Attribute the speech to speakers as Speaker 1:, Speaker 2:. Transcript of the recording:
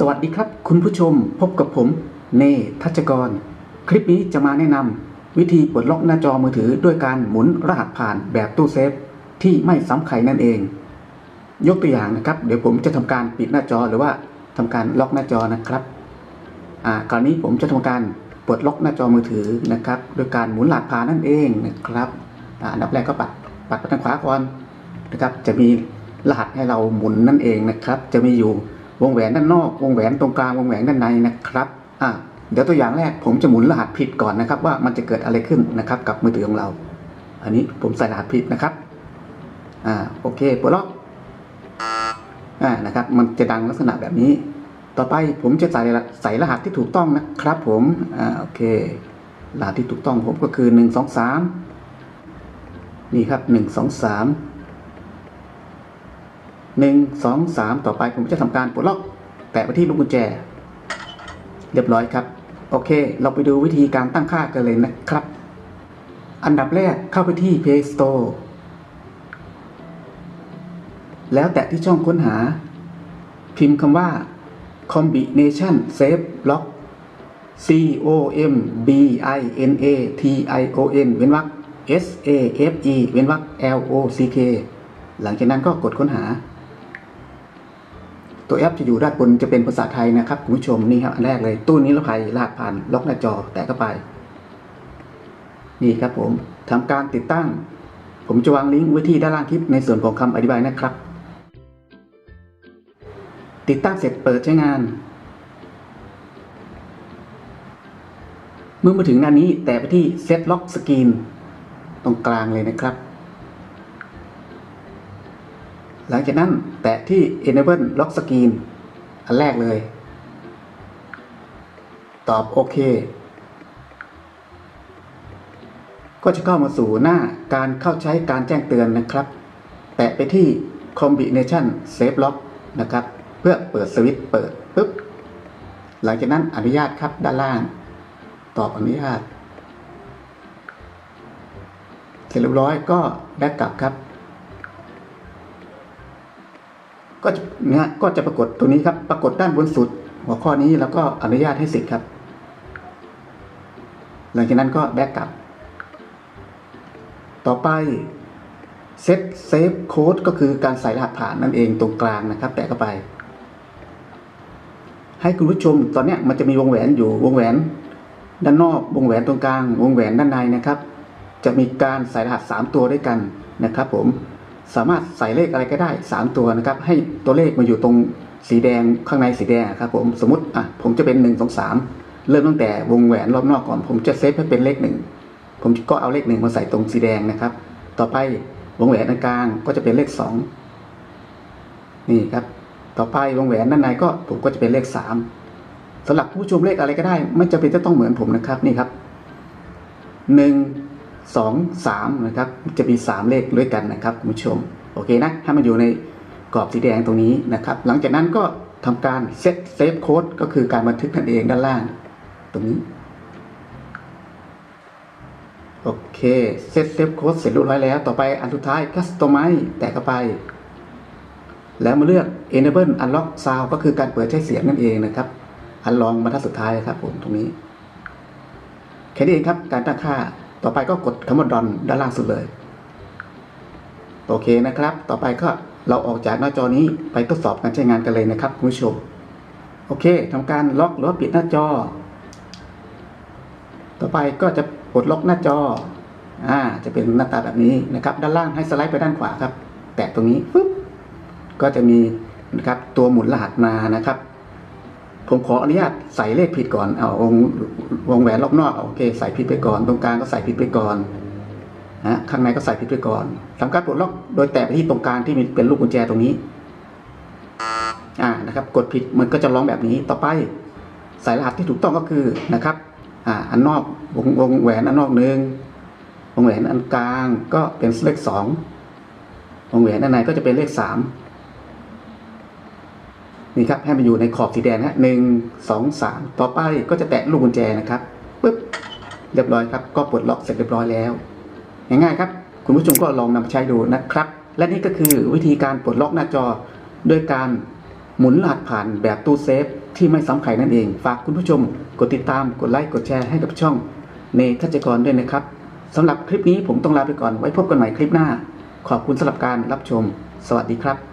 Speaker 1: สวัสดีครับ คุณผู้ชมพบกับผม เนทัชกร คลิปนี้จะมาแนะนำวิธีปลดล็อกหน้าจอมือถือด้วยการหมุนรหัสผ่านแบบตู้เซฟ ที่ไม่ซ้ำใครนั่นเอง ยกตัวอย่างนะครับ เดี๋ยวผมจะทำการปิดหน้าจอหรือว่าทำการล็อกหน้าจอนะครับอ่ากรณีผมจะทำการปลดล็อกหน้าจอมือถือนะครับโดยการหมุนรหัสผ่านนั่นเองนะครับอ่านดับแรกก็ปัดปัดไปทางขวาก่อนนะครับจะมีรหัสให้เราหมุนนั่นเองนะครับ จะมีอยู่ วงแหวนด้านนอก วงแหวนตรงกลาง วงแหวนด้านในนะครับอะเดี๋ยวตัวอย่างแรกผมจะหมุนรหัสผิดก่อนนะครับ ว่ามันจะเกิดอะไรขึ้นนะครับกับมือถือของเรา อันนี้ผมใส่รหัสผิดนะครับอ่าโอเคปลดล็อกอ่านะครับ มันจะดังลักษณะแบบนี้ ต่อไปผมจะใส่ใส่รหัสที่ถูกต้องนะครับ ผมอ่าโอเค รหัสที่ถูกต้องผมก็คือหนึ่งสองสามนี่ครับหนึ่งสองสาม หนึ่งสองสามต่อไปผมจะทำการปลดล็อก แตะไปที่ลูกกุญแจ เรียบร้อยครับ โอเค เราไปดูวิธีการตั้งค่ากันเลยนะครับ อันดับแรกเข้าไปที่ Play Store แล้วแตะที่ช่องค้นหา พิมพ์คำว่า combination save lock C O M B I N A T I O N เว้นวรรค S A F E เว้นวรรค L O C K หลังจากนั้นก็กดค้นหา ตัวแอปจะอยู่ด้านบนจะเป็นภาษาไทยนะครับคุณผู้ชมนี่ครับอันแรกเลยตู้นี้รภัยลากผ่านล็อกหน้าจอแตะเข้าไป นี่ครับผมทำการติดตั้ง ผมจะวางลิงก์ไว้ที่ด้านล่างคลิปในส่วนของคำอธิบายนะครับ ติดตั้งเสร็จเปิดใช้งาน เมื่อมาถึงหน้านี้แตะไปที่ Set Lock Screen ตรงกลางเลยนะครับ หลังจากนั้นแตะที่ Enable Lock Screen อันแรกเลย ตอบโอเค ก็จะเข้ามาสู่หน้าการเข้าใช้การแจ้งเตือนนะครับ แตะไปที่ Combination Save Lock นะครับ เพื่อเปิดสวิตช์เปิดปุ๊บ หลังจากนั้นอนุญาตครับด้านล่าง ตอบอนุญาต เสร็จเรียบร้อยก็แบ็กกลับครับ ก็จะเนี่ยก็จะปรากฏตัวนี้ครับ ปรากฏด้านบนสุด หัวข้อนี้แล้วก็อนุญาตให้สิทธิ์ครับ หลังจากนั้นก็แบ็กกลับ ต่อไปเซตเซฟโค้ดก็คือการใส่รหัสผ่านนั่นเองตรงกลางนะครับ แตะเข้าไป ให้คุณผู้ชมตอนนี้มันจะมีวงแหวนอยู่วงแหวน ด้านนอกวงแหวนตรงกลาง วงแหวนด้านในนะครับ จะมีการใส่รหัส 3 ตัวด้วยกันนะครับผม สามารถใส่เลขอะไรก็ได้ 3 ตัวนะครับ ให้ตัวเลขมาอยู่ตรงสีแดงข้างในสีแดงครับผมสมมติอะผมจะเป็น1 2 3 เริ่มตั้งแต่วงแหวนรอบนอกก่อน ผมจะเซฟให้เป็นเลขหนึ่งผมก็เอาเลขหนึ่งมาใส่ตรงสีแดงนะครับ ต่อไปวงแหวนด้านกลางก็จะเป็นเลขสองนี่ครับ ต่อไปวงแหวนด้านในก็ผมก็จะเป็นเลขสามสำหรับผู้ชมเลขอะไรก็ได้ ไม่จำเป็นจะต้องเหมือนผมนะครับนี่ครับห นึ่งสองสามนะครับจะมีสามเลขด้วยกันนะครับคุณผู้ชมโอเคนะให้มันอยู่ในกรอบสีแดงตรงนี้นะครับ หลังจากนั้นก็ทำการเซตเซฟโค้ดก็คือการบันทึกนั่นเองด้านล่าง ตรงนี้โอเคเซตเซฟโค้ดเสร็จเรียบร้อยแล้ว ต่อไปอันสุดท้าย Customize แตะเข้าไป แล้วมาเลือก Enable Unlock Sound ก็คือการเปิดใช้เสียงนั่นเองนะครับ อันลองบรรทัดสุดท้ายครับผมตรงนี้ แค่นี้เองครับการตั้งค่า ต่อไปก็กดคำว่า Done ด้านล่างสุดเลย โอเคนะครับ ต่อไปก็เราออกจากหน้าจอนี้ไปทดสอบการใช้งานกันเลยนะครับคุณผู้ชม โอเคทำการล็อกหรือปิดหน้าจอ ต่อไปก็จะปลดล็อกหน้าจอ อ่า จะเป็นหน้าตาแบบนี้นะครับ ด้านล่างให้สไลด์ไปด้านขวาครับ แตะตรงนี้ปุ๊บ ก็จะมีนะครับตัวหมุนรหัสมานะครับ ผมขออนุญาตใส่เลขผิดก่อนเอาวงวงแหวนรอบนอกโอเคใส่ผิดไปก่อน ตรงกลางก็ใส่ผิดไปก่อนนะข้างในก็ใส่ผิดไปก่อนทำการปลดล็อกโดยแตะไปที่ตรงกลางที่มีเป็นลูกกุญแจตรงนี้อ่านะครับ กดผิดมันก็จะร้องแบบนี้ต่อไปสายรหัสที่ถูกต้องก็คือนะครับอ่าอันนอกวงวงแหวนอันนอกหนึ่งวงแหวนอันกลางก็เป็นเลขสองวงแหวนอันในก็จะเป็นเลขสาม นี่ครับให้มันอยู่ในขอบสีแดงนะหนึ่งสองสามต่อไปก็จะแตะลูกกุญแจนะครับปึ๊บเรียบร้อยครับ ก็ปลดล็อกเสร็จเรียบร้อยแล้ว ง่ายๆครับ คุณผู้ชมก็ลองนำไปใช้ดูนะครับ และนี่ก็คือวิธีการปลดล็อกหน้าจอด้วยการหมุนรหัสผ่านแบบตู้เซฟที่ไม่ซ้ำใครนั่นเอง ฝากคุณผู้ชม กดติดตามกดไลค์กดแชร์ให้กับช่องเนทัชกรด้วยนะครับสำหรับคลิปนี้ผมต้องลาไปก่อนไว้พบกันใหม่คลิปหน้า ขอบคุณสำหรับการรับชม สวัสดีครับ